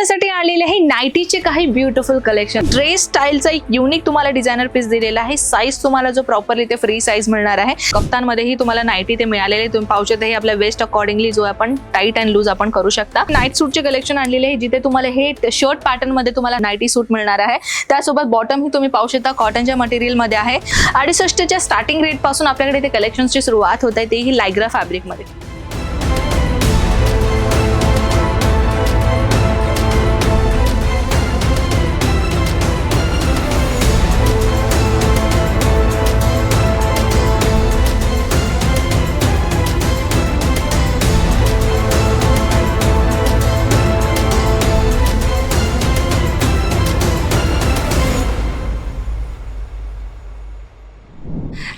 आपल्यासाठी आलेले आहे नाईटीचे काही ब्युटिफुल कलेक्शन. ड्रेस स्टाईलचा एक युनिक तुम्हाला डिझायनर पीस दिलेला आहे. साईज तुम्हाला जो प्रॉपरली ते फ्री साईज मिळणार आहे. कप्तानमध्येही तुम्हाला नाईटी ते मिळालेले आहे. तुम्ही पाहू शकता हे आपल्या वेस्ट अकॉर्डिंगली जो आपण टाईट अँड लूज आपण करू शकता. नाईट सूटचे कलेक्शन आणलेले आहे जिथे तुम्हाला हे शर्ट पॅटर्नमध्ये तुम्हाला नाईटी सूट मिळणार आहे. त्यासोबत बॉटम ही तुम्ही पाहू शकता कॉटनच्या मटेरियलमध्ये आहे. अडुसष्टच्या स्टार्टिंग रेटपासून आपल्याकडे ते कलेक्शनची सुरुवात होत आहे तेही लायग्रा फॅब्रिक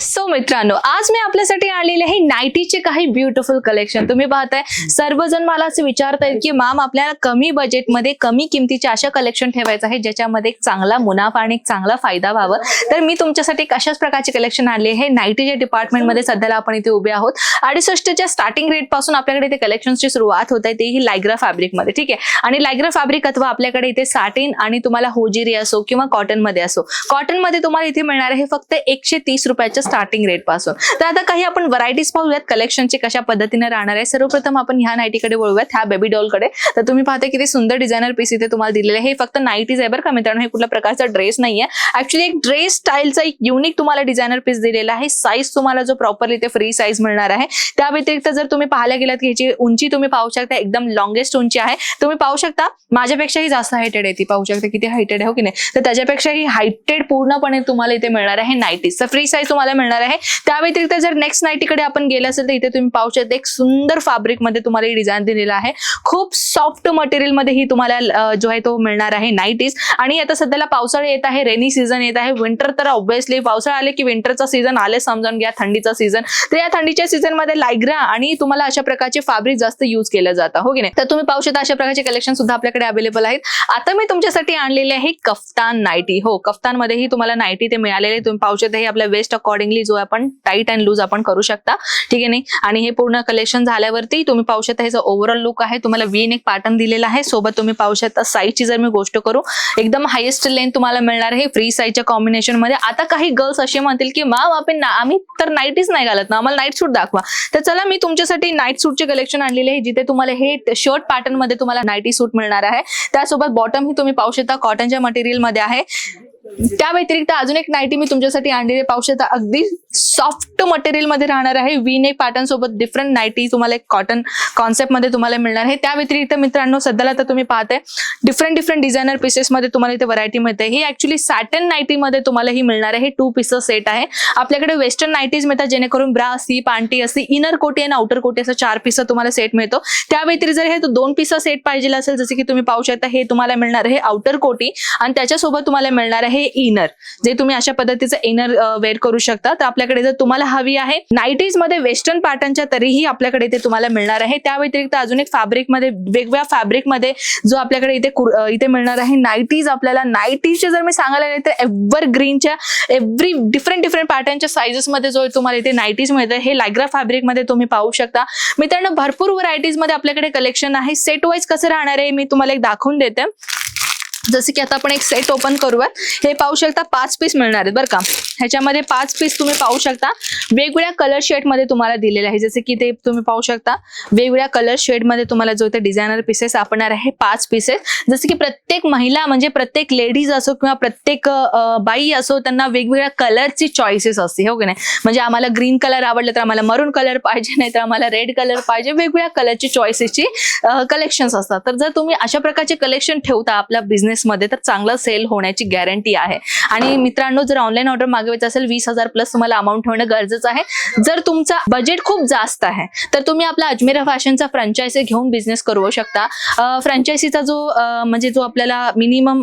सो मित्रांनो आज मी आपल्यासाठी आणलेले आहे नाईटीचे काही ब्युटिफुल कलेक्शन तुम्ही पाहताय सर्वजण मला असं विचारतायत की मॅम आपल्याला कमी बजेटमध्ये कमी किमतीचे अशा कलेक्शन ठेवायचं आहे ज्याच्यामध्ये एक चांगला मुनाफा आणि एक चांगला फायदा व्हावा? तर मी तुमच्यासाठी एक अशाच प्रकारचे कलेक्शन आणले आहे? नाईटीच्या डिपार्टमेंटमध्ये सध्याला आपण इथे उभे आहोत. अडुसष्टच्या स्टार्टिंग रेटपासून आपल्याकडे इथे कलेक्शनची सुरुवात होत आहे तेही लायग्रा फॅब्रिकमध्ये ठीक आहे? आणि लायग्रा फॅब्रिक अथवा आपल्याकडे इथे साटिन आणि तुम्हाला होजिरी असो किंवा कॉटनमध्ये असो कॉटनमध्ये तुम्हाला इथे मिळणार आहे फक्त एकशे तीस रुपयाच्या स्टार्टिंग रेटपासून. तर आता काही आपण व्हरायटीज पाहूयात. कलेक्शनचे कशा पद्धतीने राहणार आहे. सर्वप्रथम आपण ह्या नाईटीकडे वळूयात ह्या बेबी डॉलकडे तर तुम्ही पाहता किती सुंदर डिझायनर पीस इथे तुम्हाला दिलेले आहे. हे फक्त नाईटीज आहे बरं का मित्रांनो. हे कुठल्या प्रकारचा ड्रेस नाहीये. ऍक्च्युली एक ड्रेस स्टाईलचा एक युनिक तुम्हाला डिझायनर पीस दिलेला आहे. साईज तुम्हाला जो प्रॉपरली ते फ्री साईज मिळणार आहे. त्या व्यतिरिक्त जर तुम्ही पाहायला गेलात की ह्याची उंची तुम्ही पाहू शकता एकदम लॉंगेस्ट उंची आहे. तुम्ही पाहू शकता माझ्यापेक्षाही जास्त हायटेड आहे ती. पाहू शकता किती हायटेड आहे हो की नाही? तर त्याच्यापेक्षाही हायटेड पूर्णपणे तुम्हाला इथे मिळणार आहे नाईटीज. तर फ्री साईज तुम्हाला मिळणार आहे. त्या व्यतिरिक्त जर नेक्स्ट नाईटीकडे आपण गेलं असेल तर इथे तुम्ही पाहू शकता एक सुंदर फॅब्रिकमध्ये तुम्हाला ही डिझाईन दिलेला आहे. खूप सॉफ्ट मटेरियलमध्ये ही तुम्हाला जो आहे तो मिळणार आहे नाईटीज आणि आता सध्याला पावसाळा येत आहे रेनी सीझन येत आहे. विंटर तर ऑब्व्हियसली पावसाळा आले की विंटरचा सीझन आले समजून घ्या थंडीचा सीझन तर या थंडीच्या सीझनमध्ये लायग्रा आणि तुम्हाला अशा प्रकारचे फॅब्रिक जास्त युज केलं जातं हो की नाही? तर तुम्ही पाहू शकता अशा प्रकारचे कलेक्शन सुद्धा आपल्याकडे अवेलेबल आहेत. आता मी तुमच्यासाठी आणलेले आहे कफ्तान नाईटी हो कफ्तान मध्येही तुम्हाला नाईटी ते मिळालेले आहे. तुम्ही पाहू शकता हे आपल्या वेस्ट अकॉर्डिंग अकॉर्डिंगली जो आपण टाईट अँड लूज आपण करू शकता. ठीक आहे नाही? आणि हे पूर्ण कलेक्शन झाल्यावरती तुम्ही पाहू शकता ह्याचा ओव्हरऑल लुक आहे तुम्हाला वीन एक पॅटर्न दिलेला आहे. सोबत तुम्ही पाहू शकता साईजची जर मी गोष्ट करू एकदम हायेस्ट लेंथ तुम्हाला मिळणार आहे फ्री साईजच्या कॉम्बिनेशनमध्ये. आता काही गर्ल्स असे म्हणतील की मॅम आपण आम्ही तर नाईटीच नाही घालत ना आम्हाला नाईट सूट दाखवा. तर चला मी तुमच्यासाठी नाईट सूटचे कलेक्शन आणलेले आहे जिथे तुम्हाला हे शर्ट पॅटर्नमध्ये तुम्हाला नाईटी सूट मिळणार आहे. त्यासोबत बॉटम ही तुम्ही पाहू शकता कॉटनच्या मटेरियलमध्ये आहे. त्या व्यतिरिक्त अजून एक नाईटी मी तुमच्यासाठी आणलेली पाहू शकता अगदी सॉफ्ट मटेरियलमध्ये राहणार आहे. वीन एक पॅटर्न सोबत डिफरंट नाईटी तुम्हाला एक कॉटन कॉन्सेप्टमध्ये तुम्हाला मिळणार आहे. त्या व्यतिरिक्त मित्रांनो सध्याला तर तुम्ही पाहताय डिफरंट डिफरंट डिझायनर पीसेस मध्ये तुम्हाला इथे व्हरायटी मिळते. ही ऍक्च्युली सॅटन नाईटी मध्ये तुम्हाला ही मिळणार आहे. टू पीसेस सेट आहे. आपल्याकडे वेस्टर्न नाईटीज मिळतात जेणेकरून ब्रा असती पांटी असती इनर कोटी आणि आउटर कोटी असं चार पीस तुम्हाला सेट मिळतो. त्या व्यतिरिक्त जर हे दोन पीस सेट पाहिजे असेल जसे की तुम्ही पाहू शकता हे तुम्हाला मिळणार आहे आउटर कोटी आणि त्याच्यासोबत तुम्हाला मिळणार आहे इनर जे तुम्ही अशा पद्धतीचं इनर वेअर करू शकता तर आपल्याकडे जर तुम्हाला हवी आहे नाईटीजमध्ये वेस्टर्न पॅटर्नच्या तरीही आपल्याकडे इथे तुम्हाला मिळणार आहे. त्या व्यतिरिक्त अजून एक फॅब्रिकमध्ये वेगवेगळ्या फॅब्रिकमध्ये जो आपल्याकडे इथे इथे मिळणार आहे नाईटीज आपल्याला. नाईटीजचे जर मी सांगायला गेले तर एव्हर ग्रीनच्या एव्हरी डिफरंट डिफरंट पॅटर्नच्या साईजेस मध्ये जो तुम्हाला इथे नाईटीज मिळतं हे लायग्रा फॅब्रिकमध्ये तुम्ही पाहू शकता. मित्रांनो भरपूर व्हरायटीजमध्ये आपल्याकडे कलेक्शन आहे. सेट वाईज कसं राहणार आहे मी तुम्हाला एक दाखवून देते. जसे की आता आपण एक सेट ओपन करूया हे पाहू शकता पाच पीस मिळणार आहेत बरं का. ह्याच्यामध्ये पाच पीस तुम्ही पाहू शकता. वेगवेगळ्या कलर शेडमध्ये तुम्हाला दिलेले आहे. जसे की ते तुम्ही पाहू शकता. वेगवेगळ्या कलर शेडमध्ये तुम्हाला जो ते डिझायनर पीसेस आपणार आहे पाच पीसेस जसे की प्रत्येक महिला म्हणजे प्रत्येक लेडीज असो किंवा प्रत्येक बाई असो त्यांना वेगवेगळ्या कलरची चॉईसेस असते. हो की नाही? म्हणजे आम्हाला ग्रीन कलर आवडलं तर आम्हाला मरून कलर पाहिजे नाही तर आम्हाला रेड कलर पाहिजे. वेगवेगळ्या कलरची चॉईसेसची कलेक्शन्स असतात. तर जर तुम्ही अशा प्रकारचे कलेक्शन ठेवता आपल्या बिझनेसमध्ये तर चांगलं सेल होण्याची गॅरंटी आहे. आणि मित्रांनो जर ऑनलाईन ऑर्डर मागे मागवायचं असेल वीस हजार प्लस तुम्हाला अमाऊंट ठेवणं गरजेचं आहे. जर तुमचा बजेट खूप जास्त आहे तर तुम्ही आपला अजमेरा फॅशनचा फ्रँचायसी घेऊन बिझनेस करू शकता. फ्रँचायसीचा जो म्हणजे जो आपल्याला मिनिमम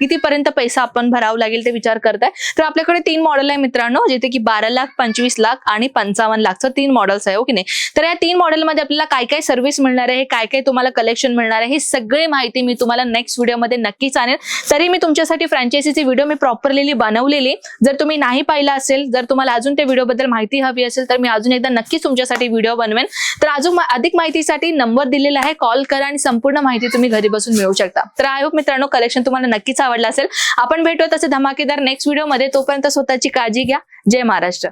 कितीपर्यंत पैसा आपण भरावा लागेल ते विचार करताय. तर आपल्याकडे तीन मॉडेल आहे मित्रांनो जिथे की बारा लाख पंचवीस लाख आणि पंचावन्न लाखचं तीन मॉडेल्स आहे हो ओके नाही? तर या तीन मॉडेलमध्ये आपल्याला काय काय सर्व्हिस मिळणार आहे काय काय तुम्हाला कलेक्शन मिळणार आहे ही सगळी माहिती मी तुम्हाला नेक्स्ट व्हिडिओमध्ये नक्कीच आणेल. तरी मी तुमच्यासाठी फ्रँचायसीची व्हिडिओ मी प्रॉपरली बनवलेली. जर तुम्ही तुम्ही नाही पाहिला असेल जर तुम्हाला अजून त्या व्हिडिओ बद्दल माहिती हवी असेल तर मी अजून एकदा नक्कीच तुमच्यासाठी व्हिडिओ बनवेन. तर अजून अधिक माहितीसाठी नंबर दिलेला आहे कॉल करा आणि संपूर्ण माहिती तुम्ही घरी बसून मिळू शकता. तर आय होप मित्रांनो कलेक्शन तुम्हाला नक्कीच आवडलं असेल. आपण भेटू तसे धमाकेदार नेक्स्ट व्हिडिओमध्ये तोपर्यंत स्वतःची काळजी घ्या. जय महाराष्ट्र.